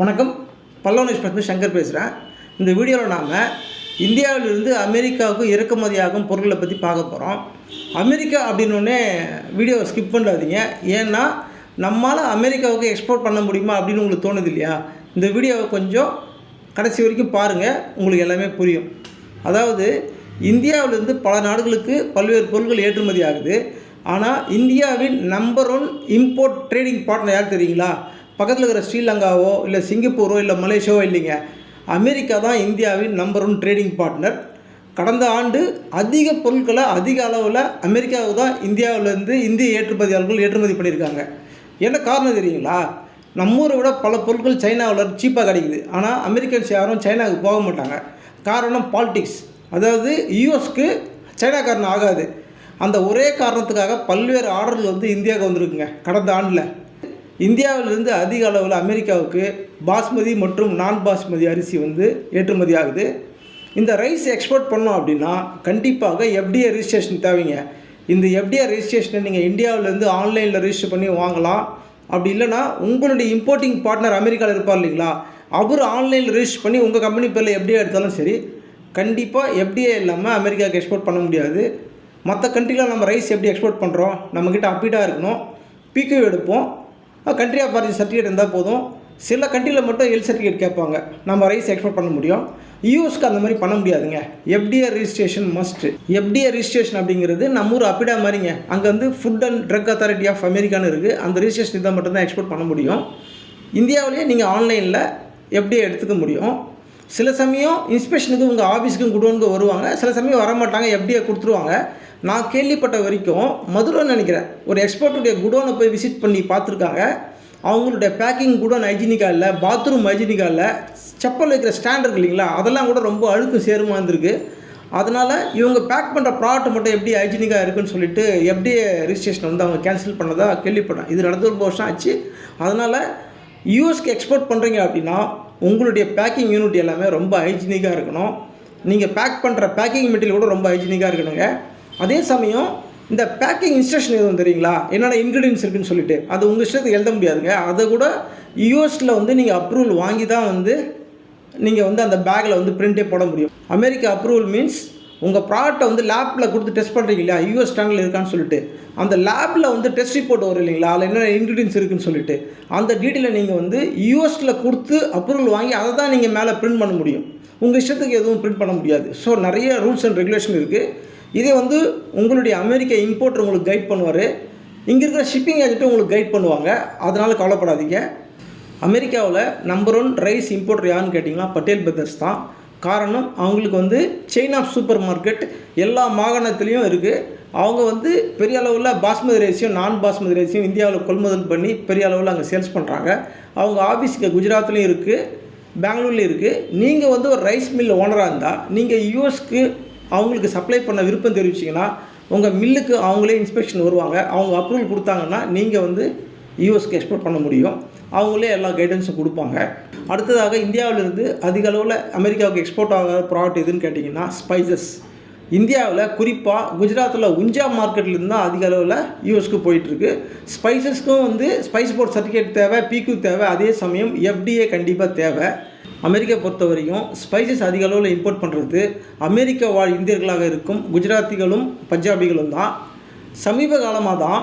வணக்கம். பல்லவன் சங்கர் பேசுகிறேன் இந்த வீடியோவில் நாம் இந்தியாவிலிருந்து அமெரிக்காவுக்கு இறக்குமதியாகும் பொருட்களை பற்றி பார்க்க போகிறோம் அமெரிக்கா அப்படின்னோடனே வீடியோவை ஸ்கிப் பண்ணாதீங்க. ஏன்னா நம்மளால் அமெரிக்காவுக்கு எக்ஸ்போர்ட் பண்ண முடியுமா அப்படின்னு உங்களுக்கு தோணுது இல்லையா? இந்த வீடியோவை கொஞ்சம் கடைசி வரைக்கும் பாருங்கள் உங்களுக்கு எல்லாமே புரியும். அதாவது இந்தியாவிலிருந்து பல நாடுகளுக்கு பல்வேறு பொருட்கள் ஏற்றுமதி ஆகுது. ஆனால் இந்தியாவின் number one import trading partner யார் தெரியுங்களா? பக்கத்தில் இருக்கிற ஸ்ரீலங்காவோ இல்லை சிங்கப்பூரோ இல்லை மலேசியாவோ இல்லைங்க. அமெரிக்கா தான் இந்தியாவின் நம்பர் ஒன் ட்ரேடிங் பார்ட்னர் கடந்த ஆண்டு அதிக பொருட்களை அதிக அளவில் அமெரிக்காவுக்கு தான் இந்தியாவிலேருந்து இந்திய ஏற்றுமதியாளர்கள் ஏற்றுமதி பண்ணியிருக்காங்க. என்ன காரணம் தெரியுங்களா? நம்ம ஊரை விட பல பொருட்கள் சைனாவில் சீப்பாக கிடைக்குது. ஆனால் அமெரிக்கன்ஸ் யாரும் சைனாவுக்கு போக மாட்டாங்க. காரணம் பாலிட்டிக்ஸ் அதாவது யூஎஸ்க்கு சைனாக்காரன் ஆகாது. அந்த ஒரே காரணத்துக்காக பல்வேறு ஆர்டர்கள் வந்து இந்தியாவுக்கு வந்திருக்குங்க. கடந்த ஆண்டில். இந்தியாவிலிருந்து அதிக அளவில் அமெரிக்காவுக்கு பாஸ்மதி மற்றும் நான் பாஸ்மதி அரிசி வந்து ஏற்றுமதி ஆகுது. இந்த ரைஸ் எக்ஸ்போர்ட் பண்ணோம் அப்படின்னா கண்டிப்பாக எஃப்டிஏ ரிஜிஸ்ட்ரேஷன் தேவைங்க. இந்த எஃப்டிஏ ரிஜிஸ்ட்ரேஷனை நீங்கள் இந்தியாவிலேருந்து ஆன்லைனில் ரிஜிஸ்டர் பண்ணி வாங்கலாம். அப்படி இல்லைன்னா உங்களுடைய இம்போர்ட்டிங் பார்ட்னர் அமெரிக்காவில் இருப்பார் இல்லைங்களா? அவர் ஆன்லைனில் ரிஜிஸ்டர் பண்ணி உங்கள் கம்பெனி பேரில் எஃப்டிஏ எடுத்தாலும் சரி கண்டிப்பாக எஃப்டிஏ இல்லாமல் அமெரிக்காவுக்கு எக்ஸ்போர்ட் பண்ண முடியாது. மற்ற கண்ட்ரியில் நம்ம ரைஸ் எப்படி எக்ஸ்போர்ட் பண்ணுறோம் நம்மக்கிட்ட அப்பீட்டாக இருக்கணும். பிக்யூ எடுப்போம். கண்ட்ரி ஆஃப் ஆரிஜின் சர்டிஃபிகேட் இருந்தால் போதும். சில கண்ட்ரியில் மட்டும் எல் சர்டிஃபிகேட் கேட்பாங்க. நம்ம ரைஸ் எக்ஸ்போர்ட் பண்ண முடியும். யூஎஸ்க்கு அந்த மாதிரி பண்ண முடியாதுங்க. FDA registration must FDA registration அப்படிங்கிறது நம்ம ஊர் அப்பிடா மாதிரிங்க. அங்கே வந்து food and drug authority of அமெரிக்கான்னு இருக்குது அந்த ரிஜிஸ்ட்ரேஷன் இருந்தால் மட்டும்தான் எக்ஸ்போர்ட் பண்ண முடியும். இந்தியாவிலேயே நீங்கள் ஆன்லைனில் எப்படியே எடுத்துக்க முடியும். சில சமயம் இன்ஸ்பெக்ஷனுக்கு உங்கள் ஆஃபீஸுக்கும் குடோனுக்கு வருவாங்க. சில சமயம் வரமாட்டாங்க. எப்படியே கொடுத்துருவாங்க. நான் கேள்விப்பட்ட வரைக்கும் மதுரைன்னு நினைக்கிறேன். ஒரு எக்ஸ்போர்ட்டுடைய குடோனை போய் விசிட் பண்ணி பார்த்துருக்காங்க. அவங்களுடைய பேக்கிங் குடோன் ஹைஜீனிக்காக இல்லை பாத்ரூம் ஹைஜீனிக்காக இல்லை செப்பல் வைக்கிற ஸ்டாண்ட் இருக்கு இல்லைங்களா அதெல்லாம் கூட ரொம்ப அழுக்கு சேருமா இருந்திருக்கு. அதனால் இவங்க பேக் பண்ணுற ப்ராடக்ட் மட்டும் எப்படி ஹைஜீனிக்காக இருக்குன்னு சொல்லிட்டு எப்படியே ரிஜிஸ்ட்ரேஷன் வந்து அவங்க கேன்சல் பண்ணதாக கேள்விப்பட்டேன். இது நடந்து ரொம்ப வருஷம் ஆச்சு. அதனால் யூஎஸ்க்கு எக்ஸ்போர்ட் பண்ணுறீங்க அப்படின்னா உங்களுடைய பேக்கிங் யூனிட் எல்லாமே ரொம்ப ஹைஜீனிக்காக இருக்கணும். நீங்கள் பேக் பண்ணுற பேக்கிங் மெட்டீரியல் கூட ரொம்ப ஹைஜீனிக்காக இருக்கணுங்க. அதே சமயம் இந்த பேக்கிங் இன்ஸ்ட்ரக்ஷன் எதுவும் தெரியுங்களா? என்னென்ன இன்க்ரீடியன்ஸ் இருக்குன்னு சொல்லிட்டு. அது உங்கள் இஷ்டத்துக்கு எழுத முடியாதுங்க. அதை கூட யூஎஸில் வந்து நீங்கள் அப்ரூவல் வாங்கி தான் வந்து நீங்கள் வந்து அந்த பேக்கில் வந்து பிரிண்டே போட முடியும். அமெரிக்கா அப்ரூவல் மீன்ஸ் உங்கள் ப்ராடக்ட்டை வந்து லேப்பில் கொடுத்து டெஸ்ட் பண்ணுறீங்க இல்லையா? யூஎஸ் ஸ்டாண்டில் இருக்கான்னு சொல்லிட்டு. அந்த லேப்பில் வந்து டெஸ்ட் ரிப்போர்ட் வரும் இல்லைங்களா? அதில் என்னென்ன இன்க்ரீடியன்ஸ் இருக்குன்னு சொல்லிட்டு. அந்த டீட்டெயிலை நீங்கள் வந்து யூஎஸில் கொடுத்து அப்ரூவல் வாங்கி அதை தான் நீங்கள் மேலே பிரிண்ட் பண்ண முடியும். உங்கள் இஷ்டத்துக்கு எதுவும் பிரிண்ட் பண்ண முடியாது. ஸோ நிறைய ரூல்ஸ் அண்ட் ரெகுலேஷன் இருக்குது இதே வந்து உங்களுடைய அமெரிக்க இம்போர்ட்டர் உங்களுக்கு கைட் பண்ணுவார். இங்கே இருக்கிற ஷிப்பிங் ஏஜென்ட்டும் உங்களுக்கு கைட் பண்ணுவாங்க. அதனால் கவலைப்படாதீங்க. அமெரிக்காவில் நம்பர் ஒன் ரைஸ் இம்போர்ட்டர் யாருன்னு கேட்டிங்கன்னா பட்டேல் பிரதர்ஸ் தான். காரணம் அவங்களுக்கு வந்து செயின் ஆஃப் சூப்பர் மார்க்கெட் எல்லா மாகாணத்துலேயும் இருக்குது அவங்க வந்து பெரிய அளவில் பாஸ்மதி ரைஸையும் நான் பாஸ்மதி ரைஸையும் இந்தியாவில் கொள்முதல் பண்ணி பெரிய அளவில் அங்கே சேல்ஸ் பண்ணுறாங்க அவங்க ஆஃபீஸுக்கு குஜராத்லேயும் இருக்குது பெங்களூரில் இருக்குது நீங்கள் வந்து ஒரு ரைஸ் மில் ஓனராக இருந்தால் நீங்கள் யூஎஸ்க்கு அவங்களுக்கு சப்ளை பண்ண விருப்பம் தெரிவிச்சிங்கன்னா உங்கள் மில்லுக்கு அவங்களே இன்ஸ்பெக்ஷன் வருவாங்க. அவங்க அப்ரூவல் கொடுத்தாங்கன்னா நீங்கள் வந்து யூஎஸ்க்கு எக்ஸ்போர்ட் பண்ண முடியும். அவங்களே எல்லா கைடன்ஸும் கொடுப்பாங்க. அடுத்ததாக இந்தியாவிலிருந்து அதிக அளவில் அமெரிக்காவுக்கு எக்ஸ்போர்ட் ஆகிற ப்ராடக்ட் எதுன்னு கேட்டிங்கன்னா ஸ்பைசஸ் இந்தியாவில் குறிப்பாக குஜராத்தில் உஞ்சா மார்க்கெட்லேருந்து தான் அதிக அளவில் யூஎஸ்க்கு போயிட்டுருக்கு. ஸ்பைசஸ்க்கும் வந்து ஸ்பைஸ் போர்ட் சர்டிஃபிகேட் தேவை பிக்யூ தேவை அதே சமயம் எஃப்டிஏ கண்டிப்பாக தேவை. அமெரிக்கா பொறுத்த வரைக்கும் ஸ்பைசஸ் அதிக அளவில் இம்போர்ட் பண்ணுறது அமெரிக்க வாழ் இந்தியர்களாக இருக்கும் குஜராத்திகளும் பஞ்சாபிகளும் தான். சமீப காலமாக தான்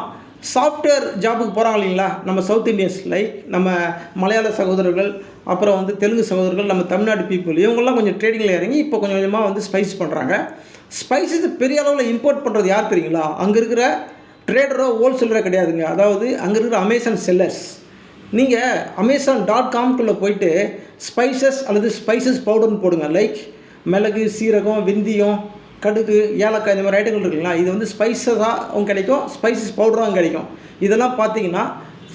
சாஃப்ட்வேர் ஜாபுக்கு போகிறாங்க இல்லைங்களா? நம்ம சவுத் இண்டியன்ஸ் லைக் நம்ம மலையாள சகோதரர்கள் அப்புறம் வந்து தெலுங்கு சகோதரர்கள் நம்ம தமிழ்நாடு பீப்புள் இவங்கெல்லாம் கொஞ்சம் ட்ரேடிங்கில் இறங்கி இப்போ கொஞ்சம் கொஞ்சமாக வந்து ஸ்பைஸ் பண்ணுறாங்க ஸ்பைசஸ் பெரிய அளவில் இம்போர்ட் பண்ணுறது யார் தெரியுங்களா? அங்கே இருக்கிற ட்ரேடரோ ஹோல்சேலரோ கிடையாதுங்க. அதாவது அங்கே இருக்கிற அமேசான் செல்லர்ஸ் நீங்கள் அமேசான் டாட் காம்குள்ளே போயிட்டு ஸ்பைசஸ் அல்லது ஸ்பைசஸ் பவுடர்னு போடுங்க. லைக் மிளகு சீரகம் விந்தியம் கடுகு ஏலக்காய் இந்த மாதிரி ஐட்டங்கள் இருக்குங்களா? இது வந்து ஸ்பைஸஸாகவும் கிடைக்கும். ஸ்பைசஸ் பவுடராகவும் கிடைக்கும். இதெல்லாம் பார்த்தீங்கன்னா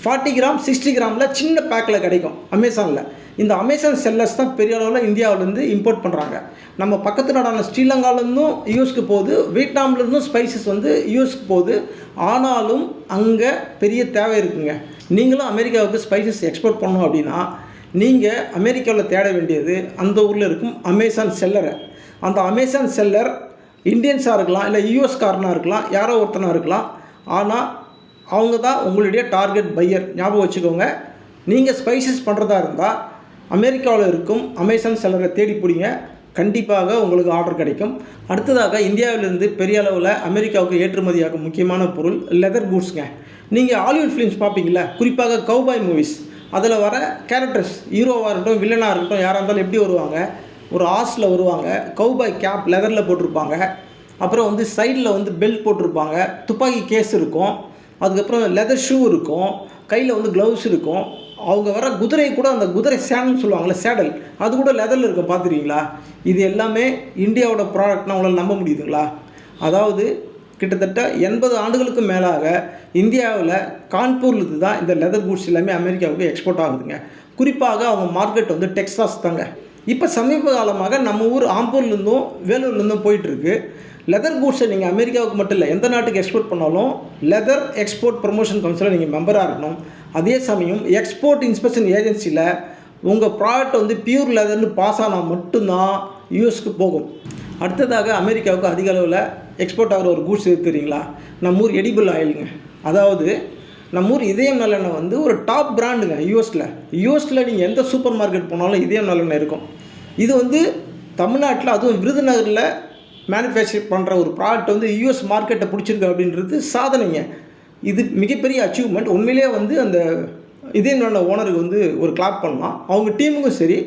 ஃபார்ட்டி கிராம் சிக்ஸ்டி கிராமில் சின்ன பேக்கில் கிடைக்கும். அமேசானில் இந்த அமேசான் செல்லர்ஸ் தான் பெரிய அளவில் இந்தியாவிலேருந்து இம்போர்ட் பண்ணுறாங்க நம்ம பக்கத்து நாடான ஸ்ரீலங்காவிலேருந்தும் யூஎஸ்க்கு போகுது. வியட்நாம்லேருந்தும் ஸ்பைசஸ் வந்து யூஎஸ்க்கு போகுது. ஆனாலும் அங்கே பெரிய தேவை இருக்குங்க. நீங்களும் அமெரிக்காவுக்கு ஸ்பைசஸ் எக்ஸ்போர்ட் பண்ணோம் அப்படின்னா நீங்கள் அமெரிக்காவில் தேட வேண்டியது அந்த ஊரில் இருக்கும் அமேசான் செல்லரை அந்த அமேசான் செல்லர் இந்தியன்ஸாக இருக்கலாம் இல்லை யூஎஸ்காரனாக இருக்கலாம் யாரோ ஒருத்தனாக இருக்கலாம். ஆனால் அவங்க தான் உங்களுடைய டார்கெட் பையர் ஞாபகம் வச்சுக்கோங்க. நீங்கள் ஸ்பைசஸ் பண்ணுறதா இருந்தால் அமெரிக்காவில் இருக்கும் அமேசான் செல்லரை தேடி பிடிங்க. கண்டிப்பாக உங்களுக்கு ஆர்டர் கிடைக்கும். அடுத்ததாக இந்தியாவிலிருந்து பெரிய அளவில் அமெரிக்காவுக்கு ஏற்றுமதியாகும் முக்கியமான பொருள் லெதர் கூட்ஸுங்க நீங்கள் ஹாலிவுட் ஃபிலிம்ஸ் பார்ப்பீங்களா குறிப்பாக கௌபாய் மூவிஸ் அதில் வர கேரக்டர்ஸ் ஹீரோவாக இருக்கட்டும் வில்லனாக இருக்கட்டும் யாராக இருந்தாலும் எப்படி வருவாங்க? ஒரு ஆஸில் வருவாங்க கௌபாய் கேப் லெதரில் போட்டிருப்பாங்க. அப்புறம் வந்து சைடில் வந்து பெல்ட் போட்டிருப்பாங்க. துப்பாக்கி கேஸ் இருக்கும். அதுக்கப்புறம் லெதர் ஷூ இருக்கும். கையில் வந்து க்ளவுஸ் இருக்கும். அவங்க வர குதிரை கூட அந்த குதிரை சேனல்னு சொல்லுவாங்கள்ல சேடல். அது கூட லெதரில் இருக்கும் பார்த்துருக்கீங்களா? இது எல்லாமே இந்தியாவோட ப்ராடக்ட்னா உங்களால் நம்ப முடியுதுங்களா? அதாவது கிட்டத்தட்ட எண்பது ஆண்டுகளுக்கு மேலாக இந்தியாவில் கான்பூர்லேருந்து தான் இந்த லெதர் கூட்ஸ் எல்லாமே அமெரிக்காவுக்கு எக்ஸ்போர்ட் ஆகுதுங்க. குறிப்பாக அவங்க மார்க்கெட் வந்து டெக்ஸாஸ் தாங்க. இப்போ சமீப காலமாக நம்ம ஊர் ஆம்பூர்லேருந்தும் வேலூர்லேருந்தும் போயிட்டுருக்கு லெதர் கூட்ஸை நீங்கள் அமெரிக்காவுக்கு மட்டும் இல்லை எந்த நாட்டுக்கு எக்ஸ்போர்ட் பண்ணாலும் லெதர் எக்ஸ்போர்ட் ப்ரமோஷன் கவுன்சிலில் நீங்கள் மெம்பராக இருக்கணும். அதே சமயம் எக்ஸ்போர்ட் இன்ஸ்பெக்ஷன் ஏஜென்சியில் உங்கள் ப்ராடக்ட் வந்து பியூர் லெதர்னு பாஸ் ஆனால் மட்டும்தான் யூஎஸ்க்கு போகும். அடுத்ததாக அமெரிக்காவுக்கு அதிக அளவில் எக்ஸ்போர்ட் ஆகிற ஒரு கூட்ஸ் எது தெரியுங்களா? நம்ம ஊர் எடிபிள் ஆயிலுங்க அதாவது நம்ம ஊர் இதயம் நல்லெண்ணெய் வந்து ஒரு டாப் பிராண்டுங்க யூஎஸில் யூஎஸில் நீங்கள் எந்த சூப்பர் மார்க்கெட் போனாலும் இதயம் நல்லெண்ணெய் இருக்கும். இது வந்து தமிழ்நாட்டில் அதுவும் விருதுநகரில் மேனுஃபேக்சர் பண்ணுற ஒரு ப்ராடக்ட் வந்து யூஎஸ் மார்க்கெட்டை பிடிச்சிருக்கு அப்படின்றது சாதனைங்க. இது மிகப்பெரிய அச்சீவ்மெண்ட் உண்மையிலேயே வந்து அந்த இதே நல்ல ஓனருக்கு வந்து ஒரு கிளாப் பண்ணலாம். அவங்க டீமுக்கும் சரி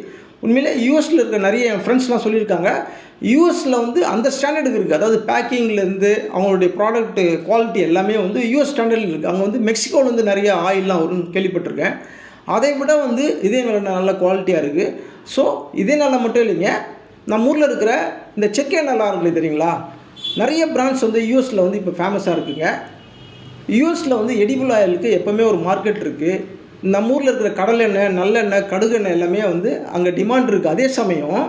உண்மையிலே யூஎஸில் இருக்க நிறைய என் ஃப்ரெண்ட்ஸ்லாம் சொல்லியிருக்காங்க. யூஎஸில் வந்து அந்த ஸ்டாண்டர்டுக்கு இருக்குது அதாவது பேக்கிங்லேருந்து அவங்களுடைய ப்ராடக்ட் குவாலிட்டி எல்லாமே வந்து யூஎஸ் ஸ்டாண்டர்டில் இருக்குது அங்கே வந்து மெக்சிகோவில் வந்து நிறைய ஆயில்லாம் வரும்னு கேள்விப்பட்டிருக்கேன். அதை விட வந்து இதே நல்ல நல்ல குவாலிட்டியாக இருக்குது ஸோ இதே நல்லா மட்டும் இல்லைங்க. நம்ம ஊரில் இருக்கிற இந்த செக்கே நல்லா இருக்குது தெரியுங்களா? நிறைய பிராண்ட்ஸ் வந்து யூஎஸில் வந்து இப்போ ஃபேமஸாக இருக்குங்க. யூஎஸில் வந்து எடிபிள் ஆயிலுக்கு எப்போவுமே ஒரு மார்க்கெட் இருக்குது நம்ம ஊரில் இருக்கிற கடலெண்ணெய் நல்லெண்ணெய் கடுகெண்ணெய் எல்லாமே வந்து அங்கே டிமாண்ட் இருக்குது அதே சமயம்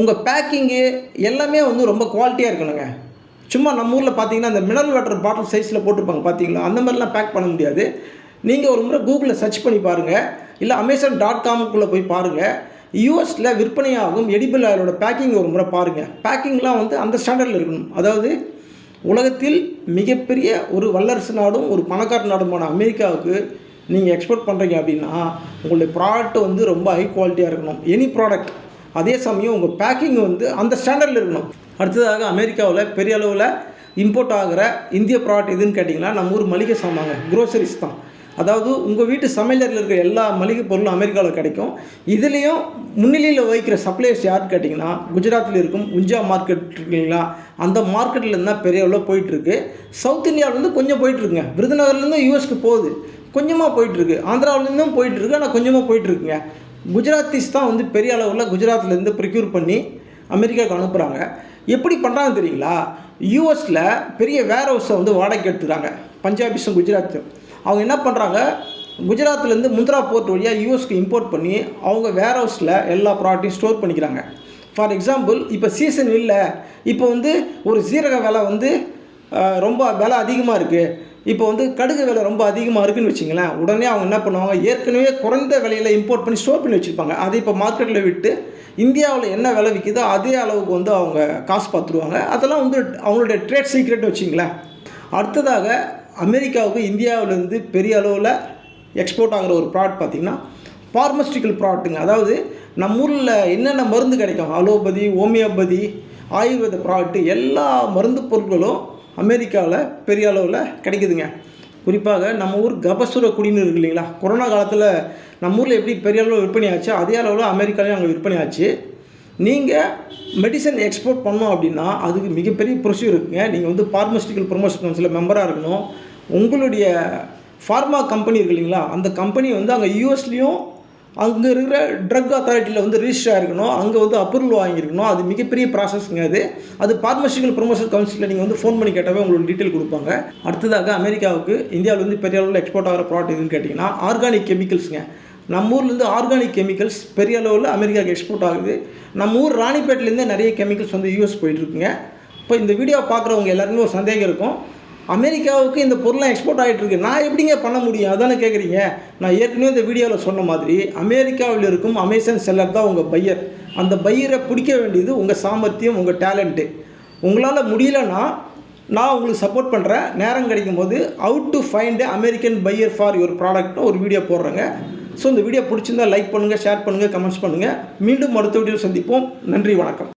உங்கள் பேக்கிங்கு எல்லாமே வந்து ரொம்ப குவாலிட்டியாக இருக்கணுங்க. சும்மா நம்ம ஊரில் பார்த்தீங்கன்னா அந்த மினரல் வாட்டர் பாட்டில் சைஸில் போட்டிருப்பாங்க பார்த்தீங்களா அந்த மாதிரிலாம் பேக் பண்ண முடியாது. நீங்கள் ஒரு முறை கூகுளில் சர்ச் பண்ணி பாருங்கள் இல்லை அமேசான் டாட் காமுக்குள்ளே போய் பாருங்கள் யூஎஸில் விற்பனையாகும் எடிபிள் ஆயிலோட பேக்கிங் ஒரு முறை பாருங்கள் பேக்கிங்லாம் வந்து அந்த ஸ்டாண்டர்டில் இருக்கணும். அதாவது உலகத்தில் மிகப்பெரிய ஒரு வல்லரசு நாடும் ஒரு பணக்கார நாடுமான அமெரிக்காவுக்கு நீங்கள் எக்ஸ்போர்ட் பண்ணுறீங்க அப்படின்னா உங்களுடைய ப்ராடக்ட் வந்து ரொம்ப ஹை குவாலிட்டியாக இருக்கணும். எனி ப்ராடக்ட் அதே சமயம் உங்கள் பேக்கிங் வந்து அந்த ஸ்டாண்டர்டில் இருக்கணும். அடுத்ததாக அமெரிக்காவில் பெரிய அளவில் இம்போர்ட் ஆகிற இந்திய ப்ராடக்ட் எதுன்னு கேட்டிங்கன்னா நம்ம ஊர் மளிகை சாமாங்க க்ரோசரிஸ் தான். அதாவது உங்கள் வீட்டு சமையலரில் இருக்கிற எல்லா மளிகை பொருளும் அமெரிக்காவில் கிடைக்கும். இதுலேயும் முன்னிலையில் வகிக்கிற சப்ளையர்ஸ் யாருன்னு கேட்டிங்கன்னா குஜராத்தில் இருக்கும் உஞ்சா மார்க்கெட் இருக்குங்களா? அந்த மார்க்கெட்டில் தான் பெரிய அளவில் போயிட்டுருக்கு சவுத் இந்தியாவிலேருந்து கொஞ்சம் போயிட்டுருக்குங்க விருதுநகர்லேருந்து யூஎஸ்க்கு போகுது. கொஞ்சமாக போயிட்டுருக்கு. ஆந்திராவிலேருந்தும் போயிட்டுருக்கு ஆனால் கொஞ்சமாக போயிட்டுருக்குங்க. குஜராத்திஸ் தான் வந்து பெரிய அளவில் குஜராத்லேருந்து ப்ரிக்யூர் பண்ணி அமெரிக்காவுக்கு அனுப்புகிறாங்க எப்படி பண்ணுறாங்க தெரியுங்களா? யூஎஸில் பெரிய வேர் ஹவுஸை வந்து வாடகைக்கு எடுத்துக்கிறாங்க. பஞ்சாபிஸும் குஜராத்தும். அவங்க என்ன பண்ணுறாங்க குஜராத்லேருந்து முந்த்ரா போர்ட் வழியாக யூஎஸ்க்கு இம்போர்ட் பண்ணி அவங்க வேர் ஹவுஸில் எல்லா ப்ராடக்ட்டையும் ஸ்டோர் பண்ணிக்கிறாங்க. ஃபார் எக்ஸாம்பிள் இப்போ சீசன் இல்லை. இப்போ வந்து ஒரு சீரக விலை வந்து ரொம்ப விலை அதிகமாக இருக்குது இப்போ வந்து கடுகு விலை ரொம்ப அதிகமாக இருக்குன்னு வச்சிங்களேன் உடனே அவங்க என்ன பண்ணுவாங்க ஏற்கனவே குறைந்த விலையில் இம்போர்ட் பண்ணி ஸ்டோர் பண்ணி வச்சுருப்பாங்க. அதை இப்போ மார்க்கெட்டில் விட்டு இந்தியாவில் என்ன விலை விற்கிதோ அதே அளவுக்கு வந்து அவங்க காசு பார்த்துருவாங்க அதெல்லாம் வந்து அவங்களுடைய ட்ரேட் சீக்ரெட்னு வச்சிங்களேன். அடுத்ததாக அமெரிக்காவுக்கு இந்தியாவிலேருந்து பெரிய அளவில் எக்ஸ்போர்ட் ஆகிற ஒரு ப்ராடக்ட் பார்த்திங்கன்னா ஃபார்மஸ்டிக்கல் ப்ராடக்ட்டுங்க அதாவது நம்ம ஊரில் என்னென்ன மருந்து கிடைக்கும்? அலோபதி ஹோமியோபதி ஆயுர்வேத ப்ராடக்ட்டு எல்லா மருந்து பொருட்களும் அமெரிக்காவில் பெரிய அளவில் கிடைக்குதுங்க. குறிப்பாக நம்ம ஊர் கபசுர குடிநீர் இருக்கு இல்லைங்களா? கொரோனா காலத்தில் நம்ம ஊரில் எப்படி பெரிய அளவில் விற்பனை ஆச்சு? அதே அளவில் அமெரிக்காலையும் அங்கே விற்பனை ஆச்சு. நீங்கள் மெடிசன் எக்ஸ்போர்ட் பண்ணோம் அப்படின்னா அதுக்கு மிகப்பெரிய ப்ரொசீஜர் இருக்குங்க. நீங்கள் வந்து ஃபார்மஸ்டிக்கல் ப்ரொமோஷன் கவுன்சில் மெம்பராக இருக்கணும். உங்களுடைய ஃபார்மா கம்பெனி இருக்கு இல்லைங்களா? அந்த கம்பெனி வந்து அங்கே யூஎஸ்லேயும் அங்கே இருக்கிற ட்ரக் அத்தாரிட்டியில் வந்து ரிஜிஸ்டர் ஆகிருக்கணும் அங்கே வந்து அப்ரூவல் வாங்கியிருக்கணும். அது மிகப்பெரிய ப்ராசஸ்ங்க அது. அது பார்மசிக்கல் ப்ரொமோஷன் கவுன்சிலில் நீங்கள் வந்து ஃபோன் பண்ணி கேட்டாவே உங்களுக்கு டீட்டெயில் கொடுப்பாங்க. அடுத்ததாக அமெரிக்காவுக்கு இந்தியாவிலேருந்து பெரிய அளவில் எக்ஸ்போர்ட் ஆகிற ப்ராடக்ட் எதுன்னு கேட்டிங்கன்னா ஆர்கானிக் கெமிக்கல்ஸுங்க நம்ம ஊர்லேருந்து ஆர்கானிக் கெமிக்கல்ஸ் பெரிய அளவில் அமெரிக்காவுக்கு எக்ஸ்போர்ட் ஆகுது. நம்ம ஊர் ராணிப்பேட்டிலேருந்தே நிறைய கெமிக்கல்ஸ் வந்து யூஎஸ் போயிட்டுருக்குங்க இப்போ இந்த வீடியோ பார்க்குறவங்க எல்லாருக்குமே ஒரு சந்தேகம் இருக்கும். அமெரிக்காவுக்கு இந்த பொருள்லாம் எக்ஸ்போர்ட் ஆகிட்டு இருக்கு நான் எப்படிங்க பண்ண முடியும்? அதானே கேட்குறீங்க நான் ஏற்கனவே இந்த வீடியோவில் சொன்ன மாதிரி அமெரிக்காவில் இருக்கும் அமேசான் செல்லர் தான் உங்கள் பையர் அந்த பையரை பிடிக்க வேண்டியது உங்கள் சாமர்த்தியம் உங்கள் டேலண்ட்டு உங்களால் முடியலன்னா நான் உங்களுக்கு சப்போர்ட் பண்ணுறேன் நேரம் கிடைக்கும் போது out to find American buyer for your ப்ராடக்ட்னு ஒரு வீடியோ போடுறேங்க. ஸோ இந்த வீடியோ பிடிச்சிருந்தா லைக் பண்ணுங்கள் ஷேர் பண்ணுங்கள் கமெண்ட்ஸ் பண்ணுங்கள் மீண்டும் அடுத்த வீடியோ சந்திப்போம். நன்றி வணக்கம்.